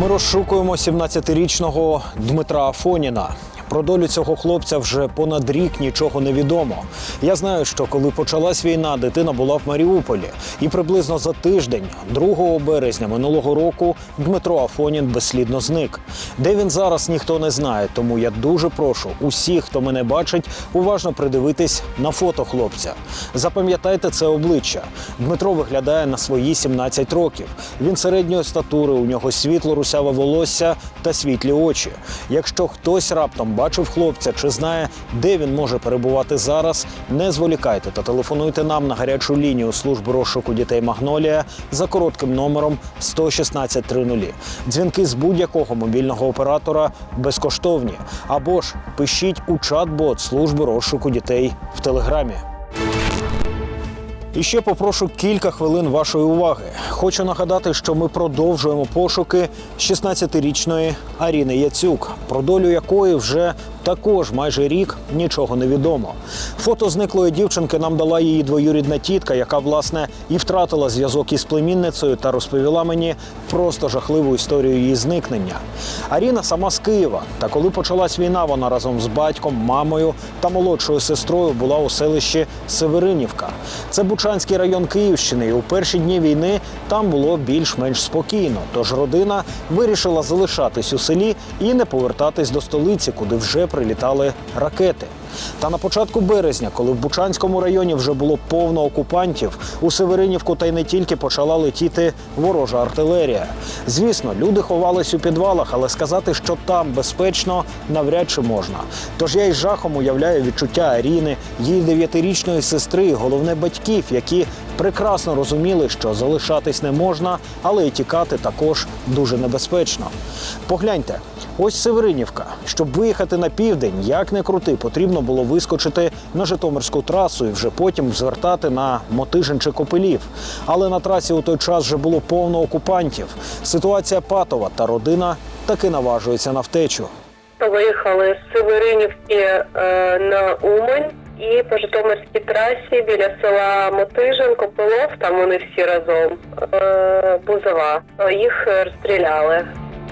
Ми розшукуємо 17-річного Дмитра Афоніна. Про долю цього хлопця вже понад рік нічого не відомо. Я знаю, що коли почалась війна, дитина була в Маріуполі, і приблизно за тиждень, 2 березня минулого року, Дмитро Афонін безслідно зник. Де він зараз, ніхто не знає. Тому я дуже прошу усіх, хто мене бачить, уважно придивитись на фото хлопця. Запам'ятайте це обличчя. Дмитро виглядає на свої 17 років. Він середньої статури, у нього світло русяве волосся та світлі очі. Якщо хтось раптом бачив хлопця чи знає, де він може перебувати зараз, не зволікайте та телефонуйте нам на гарячу лінію служби розшуку дітей Магнолія за коротким номером 116 30. Дзвінки з будь-якого мобільного оператора безкоштовні. Або ж пишіть у чат-бот служби розшуку дітей в телеграмі. І ще попрошу кілька хвилин вашої уваги. Хочу нагадати, що ми продовжуємо пошуки 16-річної Аріни Яцюк, про долю якої вже також майже рік нічого не відомо. Фото зниклої дівчинки нам дала її двоюрідна тітка, яка власне і втратила зв'язок із племінницею та розповіла мені просто жахливу історію її зникнення. Аріна сама з Києва. Та коли почалась війна, вона разом з батьком, мамою та молодшою сестрою була у селищі Северинівка. Це Бучанський район Київщини. І у перші дні війни там було більш-менш спокійно. Тож родина вирішила залишатись у селі і не повертатись до столиці, куди вже прилітали ракети. Та на початку березня, коли в Бучанському районі вже було повно окупантів, у Северинівку та й не тільки почала летіти ворожа артилерія. Звісно, люди ховались у підвалах, але сказати, що там безпечно, навряд чи можна. Тож я із жахом уявляю відчуття Аріни, її дев'ятирічної сестри, і головне батьків, які прекрасно розуміли, що залишатись не можна, але й тікати також дуже небезпечно. Погляньте, ось Северинівка. Щоб виїхати на південь, як не крути, потрібно було вискочити на Житомирську трасу і вже потім звертати на Мотижин чи Копилів. Але на трасі у той час вже було повно окупантів. Ситуація патова, та родина таки наважується на втечу. Виїхали з Северинівки е, на Умань і по Житомирській трасі біля села Мотижин, Копилов, там вони всі разом, е, Бузова. Їх розстріляли.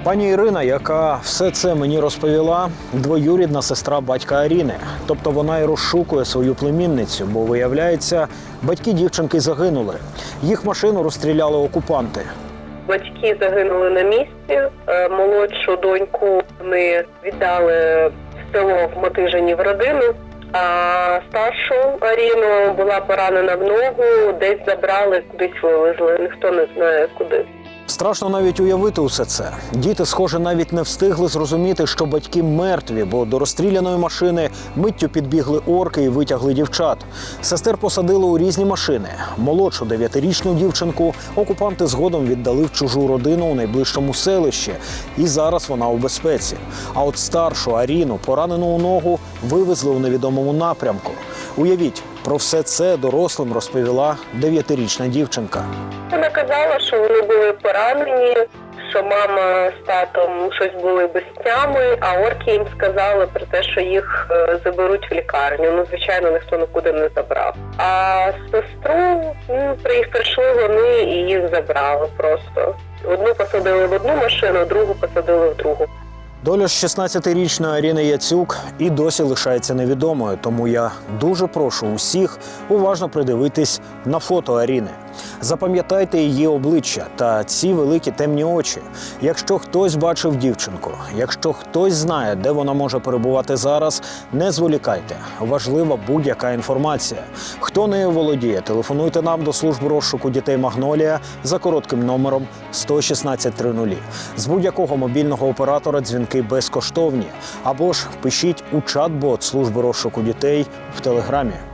Пані Ірина, яка все це мені розповіла, двоюрідна сестра батька Аріни. Тобто вона і розшукує свою племінницю, бо виявляється, батьки дівчинки загинули. Їх машину розстріляли окупанти. Батьки загинули на місці. Е, Молодшу доньку вони віддали в село в Мотижині в родину. А старшу Аріну була поранена в ногу, десь забрали, кудись вивезли. Ніхто не знає куди. Страшно навіть уявити усе це. Діти, схоже, навіть не встигли зрозуміти, що батьки мертві, бо до розстріляної машини миттю підбігли орки і витягли дівчат. Сестер посадили у різні машини. Молодшу дев'ятирічну дівчинку окупанти згодом віддали в чужу родину у найближчому селищі, і зараз вона у безпеці. А от старшу Аріну, поранену у ногу, вивезли у невідомому напрямку. Уявіть, про все це дорослим розповіла дев'ятирічна дівчинка. Вона казала, що вони були поранені, що мама з татом щось були без тями, а орки їм сказали про те, що їх е, заберуть в лікарню. Ну, звичайно, ніхто нікуди не забрав. А сестру ну, при- прийшли вони і їх забрали просто. Одну посадили в одну машину, другу посадили в другу. Доля ж 16-річної Аріни Яцюк і досі лишається невідомою, тому я дуже прошу усіх уважно придивитись на фото Аріни. Запам'ятайте її обличчя та ці великі темні очі. Якщо хтось бачив дівчинку, якщо хтось знає, де вона може перебувати зараз, не зволікайте. Важлива будь-яка інформація. Хто нею володіє, телефонуйте нам до служби розшуку дітей Магнолія за коротким номером 116 30. З будь-якого мобільного оператора дзвінки безкоштовні. Або ж пишіть у чат-бот служби розшуку дітей в телеграмі.